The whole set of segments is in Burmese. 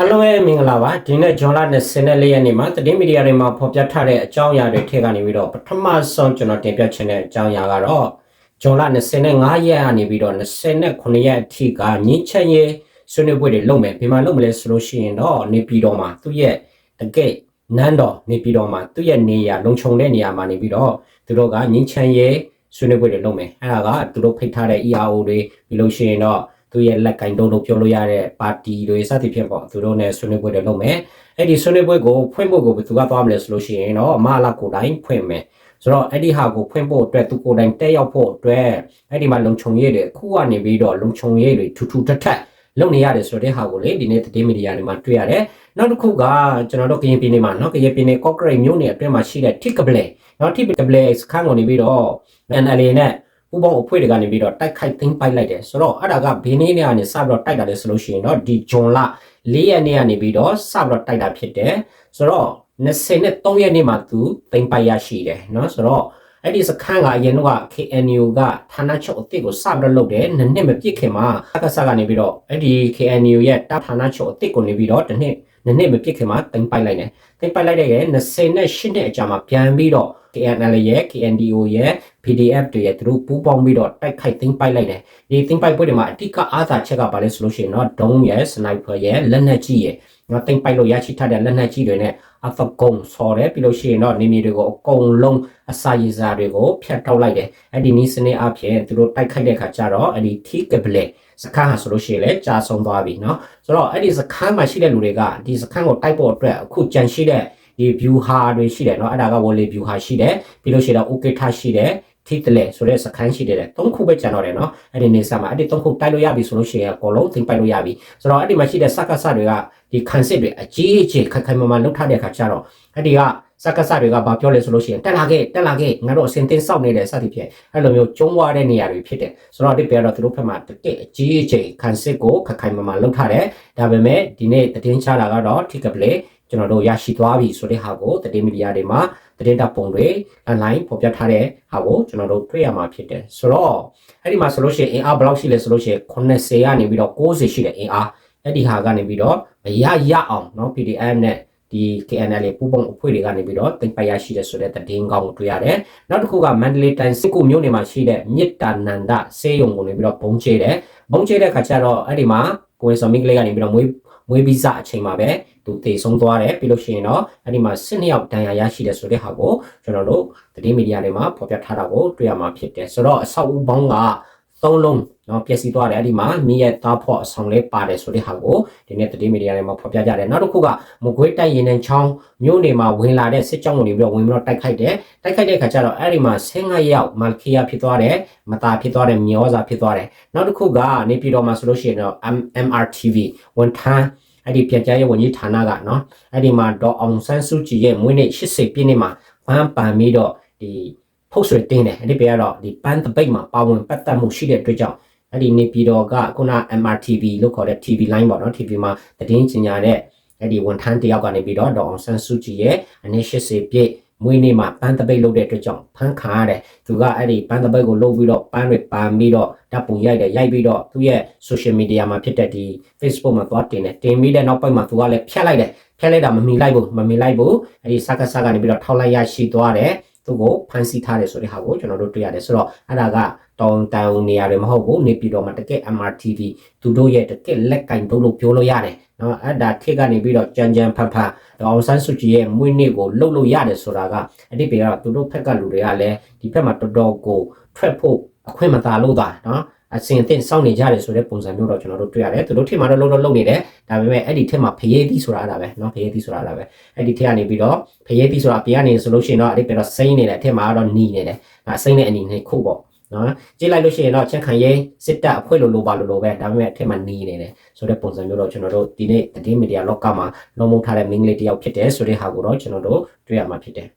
အလုံးရဲ့မင်္ဂလာပါဒီနေ့ဂျွန်လာ24ရက်နေ့မှာသတင်းမီဒီယာတွေမှာဖော်ပြထားတဲ့အကြောင်းအရာတွေထည့်ကနေပြီးတော့ပထမဆုံးကျွန်တော်တင်ပြချင်တဲ့အကြောင်းအရာကတော့ဂျွန်လာ25ရက်ကနေပြီးတော့29ရက်အထိကညှိချက်ရေးဆွေးနွေးပွဲတွေလုပ်မယ်ဒီမှာလုပ်မလဲဆိုလို့ရှိရင်တော့နေပြည်တော်မှာသူ့ရဲ့တကယ့်နန်းတော်နေပြည်တော်မှာသူ့ရဲ့နေရာလုံခြုံတဲ့နေရာမှာနေပြီးတော့သူတို့ကညှိချက်ရေးဆွေးနွေးပွဲတွေလုပ်မယ်အဲ့ဒါကသူတို့ဖိတ်ထားတဲ့ ERO တွေပြီးလို့ရှိရင်တော့ သူရဲ့လက်ကင်တုံးလို့ပြောလို့ရတဲ့ပါတီတွေစသဖြင့်ပေါ့သူတို့နဲ့ဆွေးနွေးပွဲတွေလုပ်မယ်အဲ့ဒီဆွေးနွေးပွဲကိုဖွင့်ဖို့ကိုဘယ်သူကသွားမလဲဆိုလို့ရှိရင်တော့အမအလကိုတိုင်းဖွင့်မယ်ဆိုတော့အဲ့ဒီဟာကိုဖွင့်ဖို့အတွက်သူကိုယ်တိုင်တက်ရောက်ဖို့အတွက်အဲ့ဒီမှာလုံခြုံရေးတွေခုကနေပြီးတော့လုံခြုံရေးတွေထူထူထပ်ထပ်လုပ်နေရတယ်ဆိုတဲ့ဟာကိုလေဒီနေ့သတင်းမီဒီယာတွေမှာတွေ့ရတယ်။နောက်တစ်ခုကကျွန်တော်တို့ကရင်ပြည်နယ်မှာနော်ကရင်ပြည်နယ်ကော့ကရိတ်မြို့နယ်အတွင်းမှာရှိတဲ့ Tikable နော် Tikable စခန်းကိုနေပြီးတော့ NLA နဲ့ ပူပေါင်းအဖွဲ့တွေကနေပြီးတော့တိုက်ခိုက်သိမ်းပိုက်လိုက်တယ်ဆိုတော့အဲ့ဒါကဘင်းနေနေကနေစပြီးတော့တိုက်တာလဲဆိုလို့ရှိရင်တော့ဒီဂျွန်လ၄ရက်နေ့ကနေပြီးတော့စပြီးတော့တိုက်တာဖြစ်တယ်ဆိုတော့23ရက်နေ့မှာသူသိမ်းပိုက်ရရှိတယ်เนาะဆိုတော့အဲ့ဒီစခန်းကအရင်တော့ KNU ကဌာနချုပ်အစ်စ်ကိုစပြီးတော့လုပ်တယ်နှစ်နှစ်မပြည့်ခင်မှာအကဆကနေပြီးတော့အဲ့ဒီ KNU ရဲ့တပ်ဌာနချုပ်အစ်စ်ကိုနေပြီးတော့တစ်နှစ် နှစ်နှစ်မပြည့်ခင်မှာသိမ်းပိုက်လိုက်တယ်သိမ်းပိုက်လိုက်တဲ့ရဲ့28နှစ်အကြာမှာပြန်ပြီးတော့ KNL ရဲ့ KNDO ရဲ့ PDF တွေရဲ့သူတို့ပူးပေါင်းပြီးတော့တိုက်ခိုက်သိမ်းပိုက်လိုက်တယ်ဒီသိမ်းပိုက်ပွဲတွေမှာအဓိကအားသာချက်ကပါလဲဆိုလို့ရှိရင်တော့ဒုံးရဲ့စနိုက်ပါရဲ့လက်နက်ကြီးရဲ့နော်သိမ်းပိုက်လို့ရရှိထားတဲ့လက်နက်ကြီးတွေနဲ့အဖကုံဆော်တယ်ပြီးလို့ရှိရင်တော့နေမြေတွေကိုအကုန်လုံးအစာရည်စာတွေကိုဖျက်ထောက်လိုက်တယ်အဲ့ဒီနည်းစနစ်အဖြစ်သူတို့တိုက်ခိုက်တဲ့ခါကျတော့အဲ့ဒီ T ကပလက် စခန်းဟာဆိုလို့ရှိရင်လည်းကြာဆုံးသွားပြီเนาะဆိုတော့အဲ့ဒီစခန်းမှာရှိတဲ့လူတွေကဒီစခန်းကိုတိုက်ဖို့အတွက်အခုကြံရှိတဲ့ဒီ view ဟာတွေရှိတယ်เนาะအဲ့ဒါက volley view ဟာရှိတယ်ပြီးလို့ရှိရင်တော့ okay ထားရှိတယ်ထိတလေဆိုတဲ့စခန်းရှိတယ်သုံးခုပဲကျန်တော့တယ်เนาะအဲ့ဒီနေစာမှာအဲ့ဒီသုံးခုတိုက်လို့ရပြီဆိုလို့ရှိရင်အကုန်လုံးသိမ်းပိုက်လို့ရပြီဆိုတော့အဲ့ဒီမှာရှိတဲ့စက္ကစတွေကဒီခံစစ်တွေအကြီးအကျယ်ခိုင်ခိုင်မာမာလှုပ်ထားတဲ့အခါကျတော့အဲ့ဒီက စက္ကစတွေကဘာပြောလဲဆိုလို့ရှိရင်တက်လာခဲ့တက်လာခဲ့ငါတို့အစင်တင်စောက်နေတယ်စသည်ဖြင့်အဲ့လိုမျိုးကျုံးွားတဲ့နေရာတွေဖြစ်တယ်ဆိုတော့ဒီပြတော့သူတို့ဖက်မှာတကယ်အကြီးအကျယ်ခံစစ်ကိုခိုင်ခိုင်မာမာလှုပ်ထားတယ်ဒါပေမဲ့ဒီနေ့တည်င်းချတာကတော့ထိကပလေကျွန်တော်တို့ရရှိသွားပြီဆိုတဲ့ဟာကိုတည်မီဒီယာတွေမှာတည်တာပုံတွေ online ပေါ်ပြထားတဲ့ဟာကိုကျွန်တော်တို့တွေ့ရမှာဖြစ်တယ်ဆိုတော့အဲ့ဒီမှာဆိုလို့ရှိရင်အင်အားဘယ်လောက်ရှိလဲဆိုလို့ရှိရင်80ကနေပြီးတော့90ရှိတဲ့အင်အားအဲ့ဒီဟာကနေပြီးတော့မရရအောင်เนาะ PDF နဲ့ ဒီ KNL ပူပုံအဖွဲ့တွေကနေပြီးတော့တင်ပရရှိတဲ့ဆိုတဲ့တည်င်းကောင်းကိုတွေ့ရတယ်။နောက်တစ်ခုကမန္တလေးတိုင်းစစ်ကူမြို့နယ်မှာရှိတဲ့မြစ်တာနန္ဒစေယုံကိုနေပြီးတော့ဘုံကျဲတယ်။ဘုံကျဲတဲ့ခါကျတော့အဲ့ဒီမှာကိုယ်စော်မိကလေးကနေပြီးတော့မွေးမွေးပြီးစအချိန်မှာပဲသူတည်ဆုံးသွားတယ်ပြီးလို့ရှိရင်တော့အဲ့ဒီမှာစစ်နှစ်ယောက်တန်ရာရရှိတယ်ဆိုတဲ့ဟာကိုကျွန်တော်တို့သတင်းမီဒီယာတွေမှာဖော်ပြထားတာကိုတွေ့ရမှာဖြစ်တယ်ဆိုတော့အဆောက်အဦပေါင်းက သုံးလုံးနော်ပျက်စီးသွားတယ်အဲ့ဒီမှာမိရဲ့သားဖော့အဆောင်လေးပါတယ်ဆိုတဲ့ဟာကိုဒီနေ့သတင်းမီဒီယာတွေမှာဖော်ပြကြတယ်နောက်တစ်ခုကမကွေးတိုက်ရင်နဲ့ချောင်းမြို့နယ်မှာဝင်လာတဲ့စစ်ကြောင်းတွေပြီးတော့ဝင်ပြီးတော့တိုက်ခိုက်တယ်တိုက်ခိုက်တဲ့ခါကျတော့အဲ့ဒီမှာ15ရောက်မန်ခီယာဖြစ်သွားတယ်မတာဖြစ်သွားတယ်မြေဩဇာဖြစ်သွားတယ်နောက်တစ်ခုကနေပြည်တော်မှာဆိုလို့ရှိရင်တော့ MRTV ဝန်ထမ်းအဲ့ဒီပြည်ကြရေးဝန်ကြီးဌာနကနော်အဲ့ဒီမှာဒေါ်အောင်ဆန်းစုကြည်ရဲ့မွေးနေ့80ပြည့်နေ့မှာဘန်းပန်ပြီးတော့ဒီ ဖုတ်ဆွေတင်းတယ်အဲ့ဒီပြကတော့ဒီပန်းတပိတ်မှာပါဝင်ပတ်သက်မှုရှိတဲ့အတွက်ကြောင့်အဲ့ဒီနေပြည်တော်ကခုန MRTV လို့ခေါ်တဲ့ TV line ပေါ့နော် TV မှာသတင်းကြေညာတဲ့အဲ့ဒီဝန်ထမ်းတယောက်ကနေပြီးတော့ဒေါ်အောင်ဆန်းစုကြည်ရဲ့အနည်း80ပြည့်မွေးနေ့မှာပန်းတပိတ်လုပ်တဲ့အတွက်ကြောင့်ဖမ်းခံရတယ်သူကအဲ့ဒီပန်းတပိတ်ကိုလုပ်ပြီးတော့ပန်းတွေပန်ပြီးတော့တပ်ပုံရိုက်တယ်ရိုက်ပြီးတော့သူရဲ့ social media မှာဖြစ်တဲ့ဒီ Facebook မှာသွားတင်တယ်တင်ပြီးတဲ့နောက်ပိုင်းမှာသူကလည်းဖြတ်လိုက်တယ်ဖြတ်လိုက်တာမမီလိုက်ဘူးမမီလိုက်ဘူးအဲ့ဒီစကားစကားကနေပြီးတော့ထောက်လိုက်ရရှိသွားတယ် သူကိုဖမ်းဆီးထားတယ်ဆိုတဲ့ဟာကိုကျွန်တော်တို့တွေ့ရတယ်ဆိုတော့အဲ့ဒါကတောင်တန်နေရာတွေမဟုတ်ဘူးနေပြည်တော်မှာတကယ် MRTV သူတို့ရဲ့တကယ်လက်ကင်တုံးလို့ပြောလို့ရတယ်နော်အဲ့ဒါထိကနေပြီးတော့ကြမ်းကြမ်းဖတ်ဖတ်အောင်ဆန်းစုကြည်ရဲ့မွေးနေ့ကိုလှုပ်လို့ရတယ်ဆိုတာကအတိပေကတော့သူတို့ဖက်ကလူတွေကလည်းဒီဖက်မှာတော်တော်ကိုထွက်ဖို့အခွင့်မသာလို့သာနော် အစင်အသင့်စောင့်နေကြတယ်ဆိုတဲ့ပုံစံမျိုးတော့ကျွန်တော်တို့တွေ့ရတယ်သူတို့ထင်မှာတော့လုံးလုံးလုံးနေတယ်ဒါပေမဲ့အဲ့ဒီထက်မှာဖရေးသီးဆိုတာအဲ့ဒါပဲเนาะဖရေးသီးဆိုတာအဲ့ဒါပဲအဲ့ဒီထက်ကနေပြီးတော့ဖရေးသီးဆိုတာအပြင်ကနေဆိုလို့ရှိရင်တော့အဲ့ဒီပဲတော့စိမ့်နေတယ်အထက်မှာတော့หนีနေတယ်ဒါစိမ့်တဲ့အနေနဲ့ခုပေါ့နော်ကြည့်လိုက်လို့ရှိရင်တော့ချက်ခံရေးစစ်တပ်အဖွဲ့လိုလိုပါလိုလိုပဲဒါပေမဲ့အထက်မှာหนีနေတယ်ဆိုတဲ့ပုံစံမျိုးတော့ကျွန်တော်တို့ဒီနေ့တည်င်းမီဒီယာလောကမှာလုံးမထားတဲ့မင်းကလေးတယောက်ဖြစ်တယ်ဆိုတဲ့ဟာကိုတော့ကျွန်တော်တို့တွေ့ရမှာဖြစ်တယ်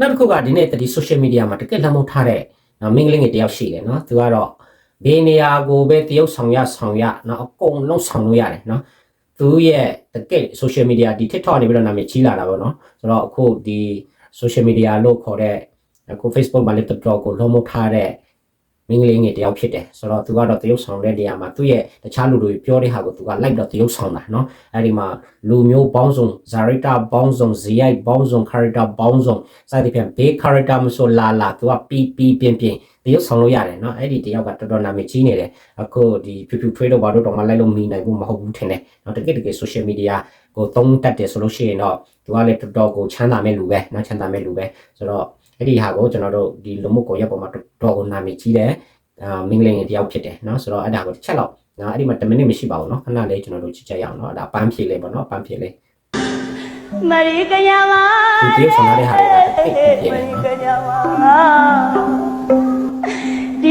နောက်တစ်ခုကဒီနေ့တည် social media မှာတကယ်လမ်းမထားတဲ့မင်းကလေးငယ်တယောက်ရှိတယ်နော်သူကတော့ ဘေးနေရာကိုပဲတရုပ်ဆောင်ရဆောင်ရနော်အကုန်လုံးဆောင်လို့ရတယ်နော်သူရဲ့တကယ် social media ဒီ TikTok နေပြီးတော့နာမည်ကြီးလာတာပေါ့နော်ဆိုတော့အခုဒီ social media လို့ခေါ်တဲ့အခု Facebook မှာလည်း TikTok ကိုလုံးမထားတဲ့ မင်းကလေးငယ်တယောက်ဖြစ်တယ်ဆိုတော့သူကတော့တရုပ်ဆောင်တဲ့နေရာမှာသူ့ရဲ့တခြားလူတွေပြောတဲ့ဟာကိုသူကလိုက်တော့တရုပ်ဆောင်တာเนาะအဲ့ဒီမှာလူမျိုးပေါင်းစုံဇာရိတာပေါင်းစုံဇီယိုက်ပေါင်းစုံခရတာပေါင်းစုံစသဖြင့်ဘေးခရတာမဆိုလာလာသူကပီပီပြင်းပြင်း တရုပ်ဆောင်လို့ရတယ်เนาะအဲ့ဒီတယောက်ကတော်တော်နာမည်ကြီးနေတယ်အခုဒီဖြူဖြူထွေးတော့ဘာလို့တော့မလိုက်လို့မီနိုင်ဘူးမဟုတ်ဘူးထင်တယ်เนาะတကယ်တကယ် social media ကိုသုံးတတ်တယ်ဆိုလို့ရှိရင်တော့သူကလည်းတော်တော်ကိုချမ်းသာမဲ့လူပဲเนาะချမ်းသာမဲ့လူပဲဆိုတော့အဲ့ဒီဟာကိုကျွန်တော်တို့ဒီလူမှုကွန်ရက်ပေါ်မှာတော်တော်ကိုနာမည်ကြီးတယ် အာမင်္ဂလိန်တယောက်ဖြစ်တယ်เนาะဆိုတော့အဲ့ဒါကိုတစ်ချက်တော့နော်အဲ့ဒီမှာ10မိနစ်မရှိပါဘူးเนาะခဏလေးကျွန်တော်တို့ချစ်ချက်ရအောင်เนาะအဲ့ဒါပန်းဖြေလေးပေါ့เนาะပန်းဖြေလေး မရီကညာမ ဒီတရုပ်ဆောင်ရတဲ့ဟာတွေကတိတ်ပြီးပြ မ ည့် ရီ တယ် က နော် ညာမ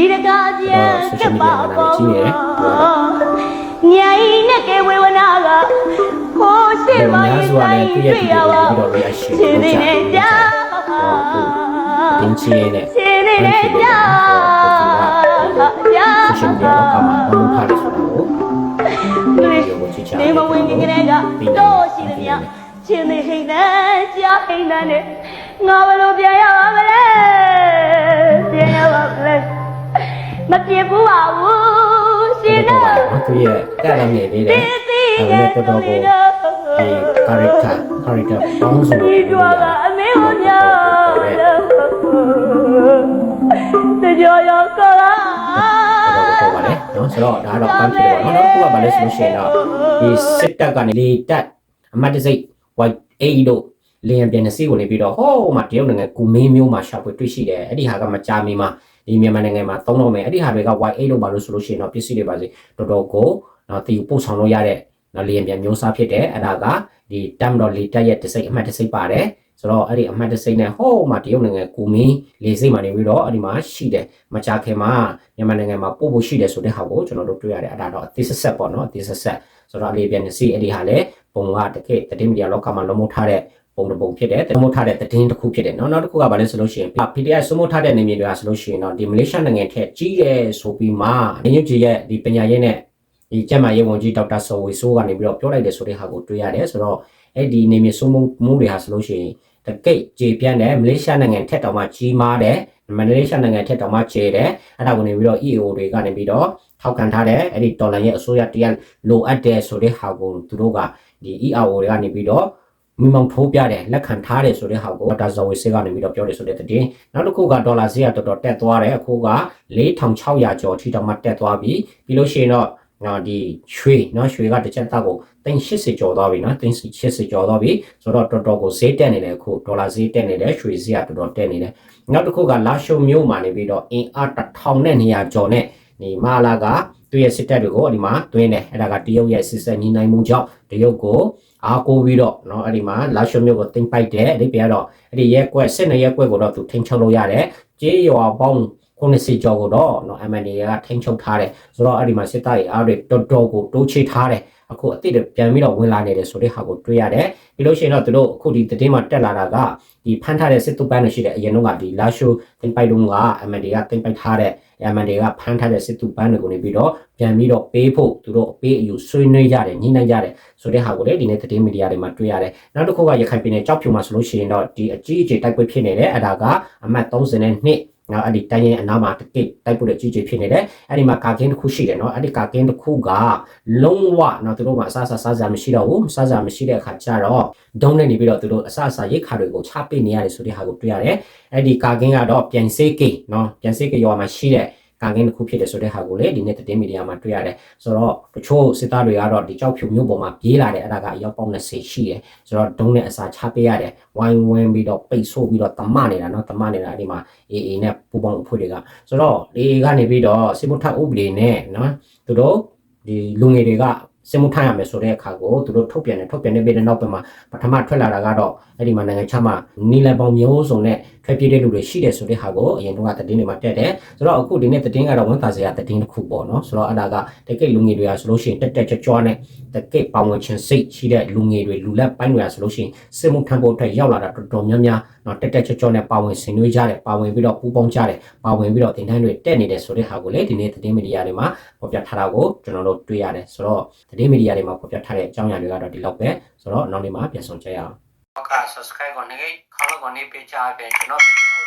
ဒီတကားပြန်ကပ်ပါပေါ့ညာဤနဲ့ကေဝေဝနာကကိုရှိဒီမမှာရင်ဆိုရတိုတဲ့င်သူ့ရဲ့တွေ့ဗီရဒီယိုပါကိုပြီးတော့ reaction ရှင်လုပ်နေကြနေတယ်ကြတင်းချီရဲ့နဲ့ရှင်နေနေကြ social media တော့ကမှာဘာလို့ထားလဲဆိုတာကိုဗီဒီယိုကိုချစ်ချနေမဝင်ခင်ကလေးကတော့ရှိတယ်များရှင်နေဟိနေကြားဟိနေနဲ့ငါဘယ်လိုပြန်ရပါမလဲပြန်ရပါမလဲ မပြစ်ဘူးပါဘူးရှင်တော့သူရဲ့တက်လာမြင်လေးတယ်အဲ့ဒါတော်တော်ကိုဒီ character character ပေါင်းစုံဒီကြွားကအမေဟောညာတကြောရောကလာတော့ပါလေနော်ဆိုတော့ဒါတော့ပန်းဖြစ်ပါတော့နော်ခုကပါလဲဆိုလို့ရှိရင်တော့ဒီစစ်တပ်ကနေလေတက်အမတ်တစိတ် white a တို့လေယာဉ်ပြန်နေစီကိုနေပြီးတော့ဟောမှတရုတ်နိုင်ငံကူမင်းမျိုးမှာရှာဖွေတွေ့ရှိတယ်အဲ့ဒီဟာကမကြာမီမှာ ဒီမြန်မာနိုင်ငံမှာသုံးတော့မယ်အဲ့ဒီဟာတွေက white 8တို့ဘာလို့ဆိုလို့ရှိရင်တော့ပစ္စည်းတွေပါစေတော်တော်ကိုနော်တီပို့ဆောင်လို့ရတဲ့နော်လင်းပြန်မျိုးစားဖြစ်တယ်အဲ့ဒါကဒီတမ်တော်လီတက်ရဲ့တစိတ်အမတ်တစိတ်ပါတယ်ဆိုတော့အဲ့ဒီအမတ်တစိတ်နဲ့ဟိုးမှာတရုတ်နိုင်ငံကူမင်းလေစိတ်မှာနေပြီးတော့အဲ့ဒီမှာရှိတယ်မကြာခင်မှာမြန်မာနိုင်ငံမှာပို့ဖို့ရှိတယ်ဆိုတဲ့ဟာကိုကျွန်တော်တို့တွေ့ရတယ်အဲ့ဒါတော့အသေးဆက်ပေါ့နော်အသေးဆက်ဆိုတော့အလေးပြန်နေစီအဲ့ဒီဟာလည်းပုံကတကယ်တတိမီဒီယာလောကမှာလုံးမထားတဲ့ ပုံတစ်ပုံဖြစ်တယ်လုံးမထားတဲ့သတင်းတစ်ခုဖြစ်တယ်เนาะနောက်တစ်ခုကဘာလဲဆိုလို့ရှိရင် PDI စုံမထားတဲ့နေမြေတွေကဆိုလို့ရှိရင်တော့ဒီမလေးရှားနိုင်ငံထက်ကြီးတယ်ဆိုပြီးမှနင်းညကြီးရဲ့ဒီပညာရေးနဲ့ဒီကျမရေးဝန်ကြီးဒေါက်တာဆော်ဝေဆိုးကနေပြီးတော့ပြောလိုက်တယ်ဆိုတဲ့ဟာကိုတွေ့ရတယ်ဆိုတော့အဲ့ဒီနေမြေစုံမှုတွေဟာဆိုလို့ရှိရင်တကိတ်ကြေပြန့်တယ်မလေးရှားနိုင်ငံထက်တောင်မှကြီးမားတယ်မလေးရှားနိုင်ငံထက်တောင်မှကျေတယ်အဲ့ဒါကိုနေပြီးတော့ EAO တွေကနေပြီးတော့ထောက်ခံထားတယ်အဲ့ဒီဒေါ်လာရဲ့အစိုးရတရားလိုအပ်တယ်ဆိုတဲ့ဟာကိုသူတို့ကဒီ EAO တွေကနေပြီးတော့ မိမောင်ထိုးပြတယ်လက်ခံထားတယ်ဆိုတဲ့ဟာကိုဒေါက်တာဇော်ဝေစေကနေပြီးတော့ပြောတယ်ဆိုတဲ့တဲ့နောက်တစ်ခုကဒေါ်လာဈေးကတော်တော်တက်သွားတယ်အခုက4600ကျော်ထိတောင်မှတက်သွားပြီပြီးလို့ရှိရင်တော့နော်ဒီရွှေနော်ရွှေကတစ်ချက်သားကို380ကျော်သွားပြီနော်380ကျော်သွားပြီဆိုတော့တော်တော်ကိုဈေးတက်နေတယ်အခုဒေါ်လာဈေးတက်နေတယ်ရွှေဈေးကတော်တော်တက်နေတယ်နောက်တစ်ခုကလာရှုံမျိုးမှာနေပြီးတော့အင်အား1200ကျော်နဲ့ဒီမာလာက သူ့ရဲ့စစ်တပ်တွေကိုဒီမှာတွင်းတယ်အဲ့ဒါကတရုတ်ရဲ့စစ်ဆက်ညီနိုင်မှုကြောင့်တရုတ်ကိုအားကိုးပြီးတော့เนาะအဲ့ဒီမှာလာရှုံမျိုးကိုတင်ပိုက်တယ်အဲ့ဒီပြတော့အဲ့ဒီရဲကွက်စစ်နေရဲကွက်ကိုတော့သူထိန်းချုပ်လို့ရတယ်ကြေးရွာပေါင်း90ကျော်ကိုတော့เนาะ MNA ကထိန်းချုပ်ထားတယ်ဆိုတော့အဲ့ဒီမှာစစ်တပ်ရဲ့အားတွေတော်တော်ကိုတိုးချေထားတယ် အခုအစ်စ်ပြန်ပြီးတော့ဝင်လာနေတယ်ဆိုတဲ့ဟာကိုတွေ့ရတယ်ပြီးလို့ရှိရင်တော့သူတို့အခုဒီတည်င်းမှာတက်လာတာကဒီဖမ်းထားတဲ့စစ်တုပန်းတွေရှိတဲ့အရင်တော့ကဒီလာရှိုတင်ပိုက်လုံးက MNA ကတင်ပိုက်ထားတဲ့ MNA ကဖမ်းထားတဲ့စစ်တုပန်းတွေကိုနေပြီးတော့ပြန်ပြီးတော့ပေးဖို့သူတို့အပေးအယူဆွေးနွေးကြတယ်ညှိနှိုင်းကြတယ်ဆိုတဲ့ဟာကိုလည်းဒီနေ့တည်င်းမီဒီယာတွေမှာတွေ့ရတယ်နောက်တစ်ခုကရခိုင်ပြည်နယ်ကြောက်ဖြူမှာဆိုလို့ရှိရင်တော့ဒီအကြီးအကျယ်တိုက်ပွဲဖြစ်နေတယ်အဲ့ဒါကအမှတ်32 နော်အဲ့ဒီတိုင်းရင်အနားမှာတကိတ်တိုက်ပို့တဲ့ကြီးကြီးဖြစ်နေတယ်အဲ့ဒီမှာကာကင်းတစ်ခုရှိတယ်နော်အဲ့ဒီကာကင်းတစ်ခုကလုံးဝနော်သူတို့မှာအဆအဆစားစရာမရှိတော့ဘူးစားစရာမရှိတဲ့အခါကျတော့ဒုံးနဲ့နေပြီးတော့သူတို့အဆအဆရိတ်ခါတွေကိုချပေးနေရတယ်ဆိုတဲ့ဟာကိုတွေ့ရတယ်အဲ့ဒီကာကင်းကတော့ပြန်စေးကိနော်ပြန်စေးကိရောမှာရှိတဲ့ ကာကင်းတစ်ခုဖြစ်တယ်ဆိုတဲ့ဟာကိုလေဒီနေ့သတင်းမီဒီယာမှာတွေ့ရတယ်ဆိုတော့တချို့စစ်သားတွေကတော့ဒီကြောက်ဖြူမျိုးပေါ်မှာပြေးလာတယ်အဲ့ဒါကအရောက်ပေါင်း20ရှိတယ်ဆိုတော့ဒုံးနဲ့အစာချပေးရတယ်ဝိုင်းဝန်းပြီးတော့ပိတ်ဆို့ပြီးတော့တမနေတာနော်တမနေတာအဲ့ဒီမှာ AA နဲ့ပူပေါင်းအဖွဲ့တွေကဆိုတော့ဒီကနေပြီးတော့စစ်မှုထပ်ဥပဒေနဲ့နော်သူတို့ဒီလူငယ်တွေက စစ်မှုထမ်းရမယ်ဆိုတဲ့အခါကိုသူတို့ထုတ်ပြန်တယ်ထုတ်ပြန်တဲ့ပြည်တဲ့နောက်ပိုင်းမှာပထမထွက်လာတာကတော့အဲ့ဒီမှာနိုင်ငံခြားမှာနီလန်ပေါင်းမျိုးစုံနဲ့ထွက်ပြေးတဲ့လူတွေရှိတယ်ဆိုတဲ့ဟာကိုအရင်တော့ကသတင်းတွေမှာတက်တယ်ဆိုတော့အခုဒီနေ့သတင်းကတော့ဝန်သားစရာသတင်းတစ်ခုပေါ့နော်ဆိုတော့အဲ့ဒါကတကယ့်လူငယ်တွေကဆိုလို့ရှိရင်တက်တက်ကြွကြွနဲ့တကယ့်ပေါဝင်ခြင်းစိတ်ရှိတဲ့လူငယ်တွေလူလက်ပိုင်းတွေကဆိုလို့ရှိရင်စစ်မှုထမ်းဖို့အတွက်ရောက်လာတာတော်တော်များများ နော်တက်တက်ကြွကြွနဲ့ပါဝင်ဆင်နွှဲကြတယ်ပါဝင်ပြီးတော့ပူးပေါင်းကြတယ်ပါဝင်ပြီးတော့တင်တန်းတွေတက်နေတယ်ဆိုတဲ့ဟာကိုလေဒီနေ့သတင်းမီဒီယာတွေမှာဖော်ပြထားတာကိုကျွန်တော်တို့တွေ့ရတယ်ဆိုတော့သတင်းမီဒီယာတွေမှာဖော်ပြထားတဲ့အကြောင်းအရာတွေကတော့ဒီလောက်ပဲဆိုတော့နောက်နေ့မှာပြန်ဆောင်ကြရအောင်ဟုတ်ကဲ့ subscribe ကိုနေခေါင်းကိုနေပေးချပေးကျွန်တော်ဗီဒီယို